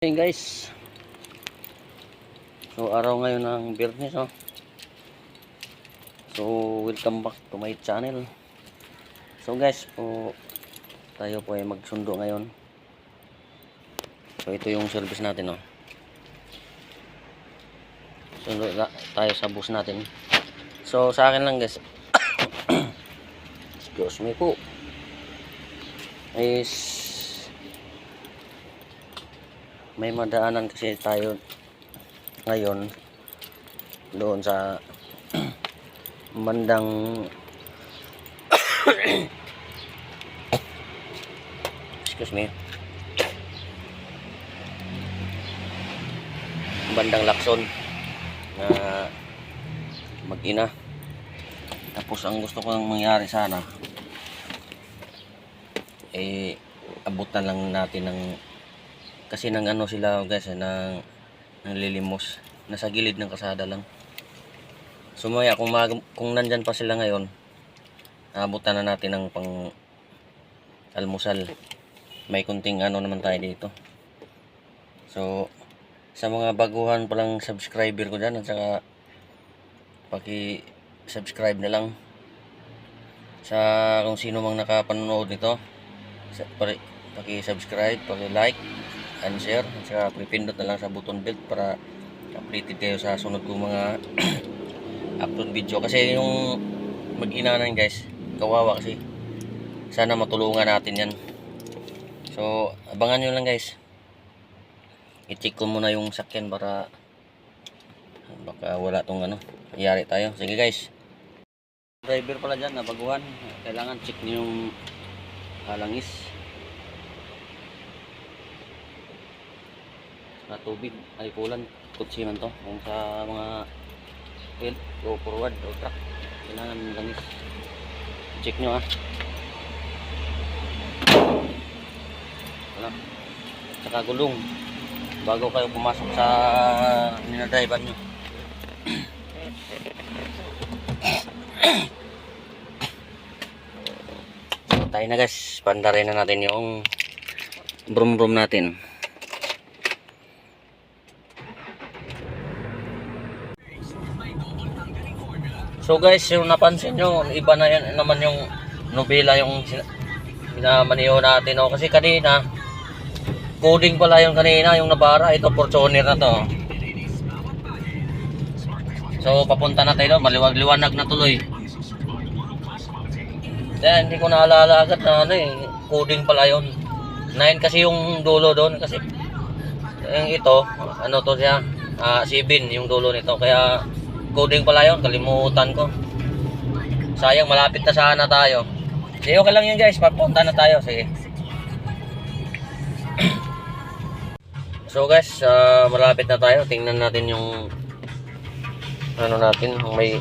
Hey guys. So araw ngayon ng Biyernes oh. So welcome back to my channel. So guys, po tayo po ay magsundo ngayon. So ito yung service natin oh. Sundo tayo sa bus natin. So sa akin lang guys. Excuse me po. Is may madaanan kasi tayo ngayon doon sa bandang excuse me. Bandang Lakson na mag-ina. Tapos ang gusto ko nang mangyari sana eh abutan lang natin ng kasi nang ano sila guys eh, nang nanlilimos nasa gilid ng kasada lang. Sumaya kung mag, kung nandyan pa sila ngayon abutan na natin ng pang almusal. May kunting ano naman tayo dito. So sa mga baguhan pa lang subscriber ko dyan at saka paki subscribe na lang. Sa kung sino mang nakapanood nito paki subscribe paki like and share at saka pipindot na lang sa button bell para updated kayo sa sunod kong mga upload video. Kasi yung mag-ina na yun, guys kawawa kasi. Sana matulungan natin yan. So abangan nyo lang guys. I-check ko muna yung sakyan para baka wala tong ano mayari tayo. Sige guys. Driver pala dyan na baguhan kailangan check nyo yung halangis na tubig. Ay kulan. Kutsi to. Kung sa mga wheel go forward o truck. Kailangan langis. Check nyo ah. Wala. Saka gulong. Bago kayo pumasok sa ninadrivean nyo. So tayo na guys. Pandarin na natin yung brum brum natin So guys, yung napansin nyo, iba na yan naman yung nobela yung pinamaniho natin. No? Kasi kanina, coding pala yung kanina, yung nabara. Ito, Fortuner na to. So, papunta na tayo. Maliwag-liwanag na tuloy. Kaya hindi ko naalala agad na ano eh, coding pala yun. 9 kasi yung dulo doon. Kasi yung ito, ano to siya, ah 7 yung dulo nito. Kaya coding pala yun, kalimutan ko. Sayang, malapit na sana tayo. Sige, okay lang yun guys, papunta na tayo. Sige. so guys, ah, malapit na tayo. Tingnan natin yung ano natin, may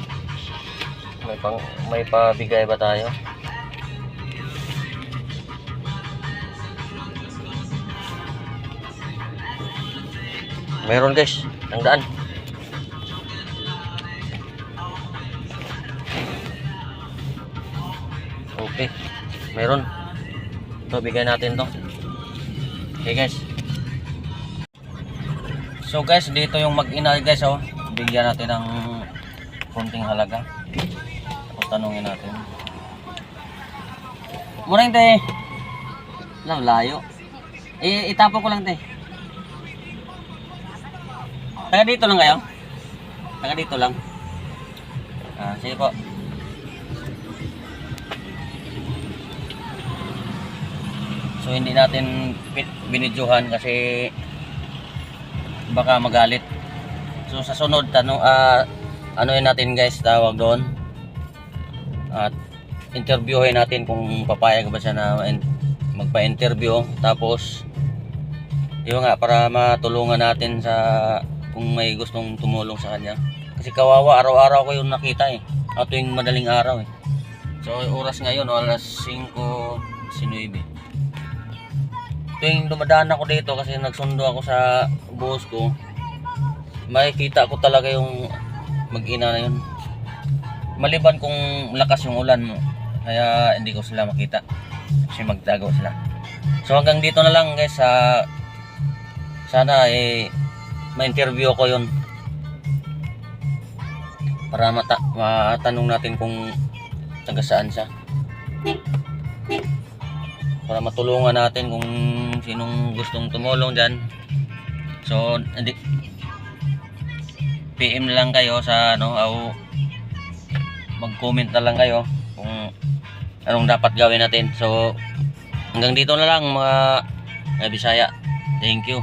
may pang may pabigay ba tayo? Meron guys, ang daan. Okay. Meron. Ito, bigay natin to. Okay guys. So guys, dito yung mag-ina guys oh. Bigyan natin ng konting halaga. Tapos tanungin natin. Murang te. Lang layo. Eh, itapo ko lang te. Taga dito lang kayo? Taga dito lang. Ah, sige po. So hindi natin binidyohan kasi baka magalit. So sa sunod tanong ah ano natin guys tawag doon. At interviewin natin kung papayag ba siya na in- magpa-interview tapos yun nga para matulungan natin sa kung may gustong tumulong sa kanya. Kasi kawawa araw-araw ko yung nakita eh. At tuwing madaling araw eh. So oras ngayon alas 5:09 tuwing dumadaan ako dito kasi nagsundo ako sa boss ko makikita ko talaga yung mag-ina na yun. Maliban kung lakas yung ulan kaya hindi ko sila makita. Kasi magtago sila. So hanggang dito na lang guys sa sana eh ma-interview ko yon para mata matanong natin kung taga saan siya para matulungan natin kung sinong gustong tumulong dyan. So hindi PM lang kayo sa ano o mag-comment na lang kayo kung anong dapat gawin natin. So hanggang dito na lang mga Bisaya. Thank you